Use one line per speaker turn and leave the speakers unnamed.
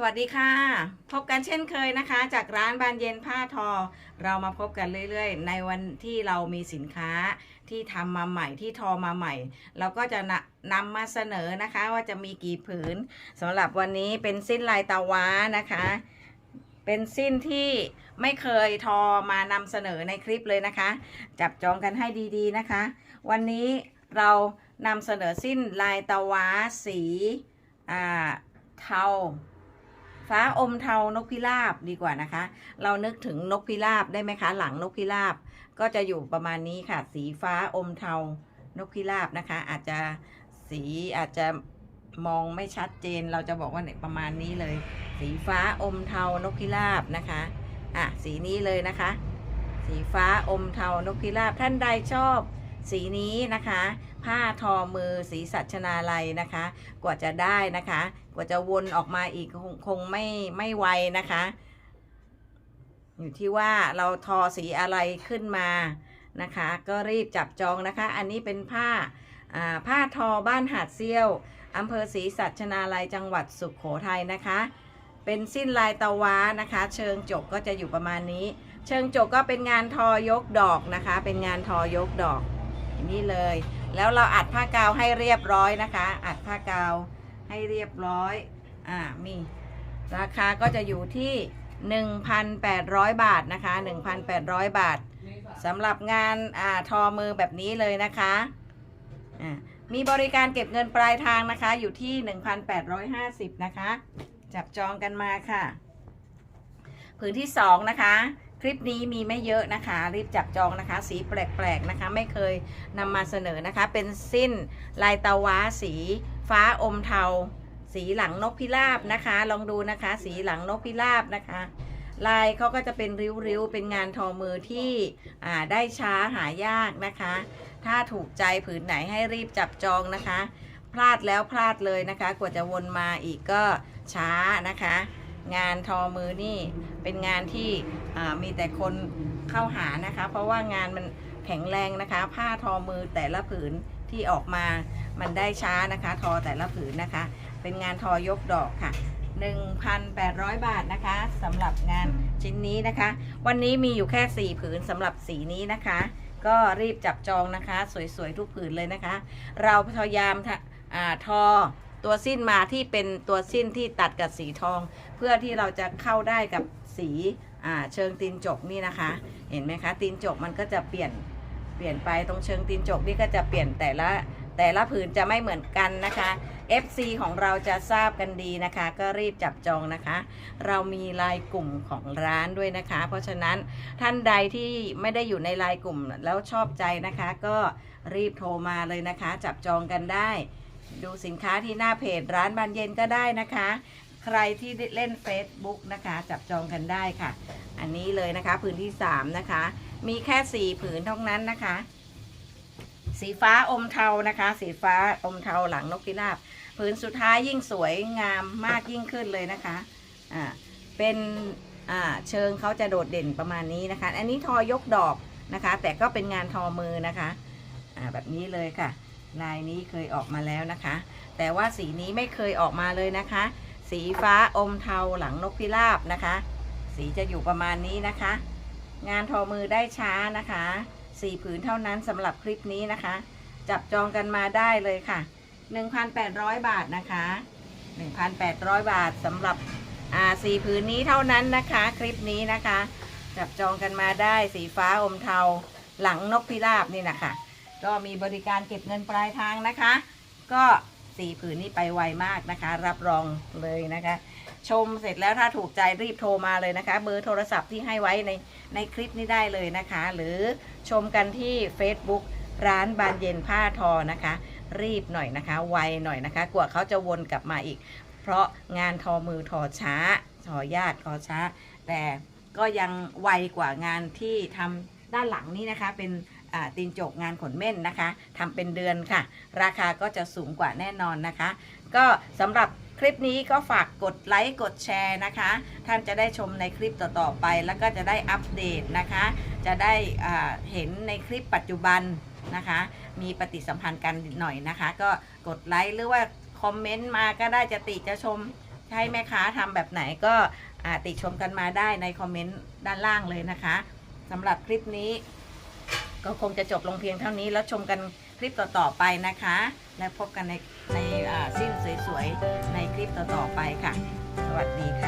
สวัสดีค่ะ พบกันเช่นเคยนะคะ จากร้านบานเย็นผ้าทอ เรามาพบกันเรื่อยๆ ในวันที่เรามีสินค้าที่ทำมาใหม่ที่ทอมาใหม่ เราก็จะนำมาเสนอนะคะว่าจะมีกี่ผืนสำหรับวันนี้เป็นสิ้นลายตะว้านะคะ เป็นสิ้นที่ไม่เคยทอมานำเสนอในคลิปเลยนะคะ จับจองกันให้ดีๆนะคะ วันนี้เรานำเสนอสิ้นลายตะว้าสีเทา ฟ้าอมเทานกพิราบดีกว่านะคะ เรานึกถึงนกพิราบได้ไหมคะ หลังนกพิราบก็จะอยู่ประมาณนี้ค่ะ สีฟ้าอมเทานกพิราบนะคะ อาจจะสีอาจจะมองไม่ชัดเจน เราจะบอกว่าเนี่ยประมาณนี้เลย สีฟ้าอมเทานกพิราบนะคะอะสีนี้เลยนะคะ สีฟ้าอมเทานกพิราบท่านใดชอบ สีนี้นะคะ ผ้าทอมือสีสัชนาลัยนะคะ กว่าจะได้นะคะ กว่าจะวนออกมาอีกคงคงไม่ไม่ไวนะคะ อยู่ที่ว่าเราทอสีอะไรขึ้นมานะคะ ก็รีบจับจองนะคะ อันนี้เป็นผ้าผ้าทอบ้านหาดเซี่ยวอำเภอศรีสัชนาลัยจังหวัดสุขโขทัยนะคะ เป็นสิ้นลายตะว้านะคะ เชิงจกก็จะอยู่ประมาณนี้ เชิงจกก็เป็นงานทอยกดอกนะคะ เป็นงานทอยกดอก นี่เลย แล้วเราอัดผ้ากาวให้เรียบร้อยนะคะ อัดผ้ากาวให้เรียบร้อยอ่ามีราคาก็จะอยู่ที่ 1,800 บาทนะคะ 1,800 บาทสำหรับงานอ่าทอมือแบบนี้เลยนะคะอ่ามีบริการเก็บเงินปลายทางนะคะ อยู่ที่ 1,850 นะคะ จับจองกันมาค่ะ ผืนที่ 2 นะคะ คลิปนี้มีไม่เยอะนะคะ รีบจับจองนะคะ สีแปลกๆนะคะ ไม่เคยนำมาเสนอนะคะ เป็นสิ้นลายตะว้าสีฟ้าอมเทา สีหลังนกพิราบนะคะ ลองดูนะคะ สีหลังนกพิราบนะคะ ลายเขาก็จะเป็นริ้วๆ เป็นงานทอมือที่ได้ช้าหายากนะคะ ถ้าถูกใจผืนไหนให้รีบจับจองนะคะ พลาดแล้วพลาดเลยนะคะ กว่าจะวนมาอีกก็ช้านะคะ งานทอมือนี่เป็นงานที่มีแต่คนเข้าหานะคะ เพราะว่างานมันแข็งแรงนะคะ ผ้าทอมือแต่ละผืนที่ออกมามันได้ช้านะคะ ทอแต่ละผืนนะคะ เป็นงานทอยกดอกค่ะ 1,800 บาทนะคะสำหรับงานชิ้นนี้นะคะ วันนี้มีอยู่แค่ 4 ผืนสำหรับสีนี้นะคะ ก็รีบจับจองนะคะ สวยๆ ทุกผืนเลยนะคะ เราพยายามทอ ตัวสิ้นมาที่เป็นตัวสิ้นที่ตัดกับสีทอง เพื่อที่เราจะเข้าได้กับสีเชิงตีนจกนี่นะคะ เห็นไหมคะ ตีนจกมันก็จะเปลี่ยนเปลี่ยนไปตรงเชิงตีนจกนี่ก็จะเปลี่ยนแต่ละแต่ละผืนจะไม่เหมือนกันนะคะ FC ของเราจะทราบกันดีนะคะ ก็รีบจับจองนะคะ เรามีลายกลุ่มของร้านด้วยนะคะ เพราะฉะนั้นท่านใดที่ไม่ได้อยู่ในลายกลุ่มแล้วชอบใจนะคะ ก็รีบโทรมาเลยนะคะ จับจองกันได้ ดูสินค้าที่หน้าเพจร้านบานเย็นก็ได้นะคะ ใครที่เล่น Facebook นะคะ จับจองกันได้ค่ะ อันนี้เลยนะคะผืนที่ 3 นะคะ มีแค่ 4 ผืนเท่านั้นนะคะ สีฟ้าอมเทานะคะ สีฟ้าอมเทาหลังนกพิราบผืนสุดท้ายยิ่งสวยงามมากยิ่งขึ้นเลยนะคะอ่าเป็นอ่าเชิงเขาจะโดดเด่นประมาณนี้นะคะ อันนี้ทอยกดอกนะคะ แต่ก็เป็นงานทอมือนะคะอ่าแบบนี้เลยค่ะ ลายนี้เคยออกมาแล้วนะคะ แต่ว่าสีนี้ไม่เคยออกมาเลยนะคะ สีฟ้าอมเทาหลังนกพิราบนะคะ สีจะอยู่ประมาณนี้นะคะ งานทอมือได้ช้านะคะสี่ผืนเท่านั้นสำหรับคลิปนี้นะคะ จับจองกันมาได้เลยค่ะ 1,800 บาทนะคะ 1,800 บาทสำหรับอ่าสี่ผืนนี้เท่านั้นนะคะ คลิปนี้นะคะ จับจองกันมาได้สีฟ้าอมเทาหลังนกพิราบนี่นะคะ ก็มีบริการเก็บเงินปลายทางนะคะ ก็สี่ผืนนี้ไปไวมากนะคะ รับรองเลยนะคะ ชมเสร็จแล้วถ้าถูกใจรีบโทรมาเลยนะคะ เบอร์โทรศัพท์ที่ให้ไว้ในในคลิปนี้ได้เลยนะคะ หรือชมกันที่ Facebook ร้านบานเย็นผ้าทอนะคะ รีบหน่อยนะคะ ไวหน่อยนะคะ กว่าเขาจะวนกลับมาอีก เพราะงานทอมือทอช้าทอยากทอช้า แต่ก็ยังไวกว่างานที่ทำด้านหลังนี้นะคะเป็น ตีนจกงานขนเม่นนะคะทำเป็นเดือนค่ะ ราคาก็จะสูงกว่าแน่นอนนะคะ ก็สำหรับคลิปนี้ก็ฝากกดไลค์กดแชร์นะคะ ท่านจะได้ชมในคลิปต่อๆไป แล้วก็จะได้อัปเดตนะคะ จะได้เห็นในคลิปปัจจุบันนะคะ มีปฏิสัมพันธ์กันหน่อยนะคะ ก็กดไลค์หรือว่าคอมเมนต์มาก็ได้จะติจะชมให้แม่ค้าทำแบบไหนก็ติชมกันมาได้ในคอมเมนต์ด้านล่างเลยนะคะสำหรับคลิปนี้ ก็คงจะจบลงเพียงเท่านี้แล้วชมกันคลิปต่อๆไปนะคะ และพบกันในในสิ้นสวยๆในคลิปต่อๆไปค่ะ สวัสดีค่ะ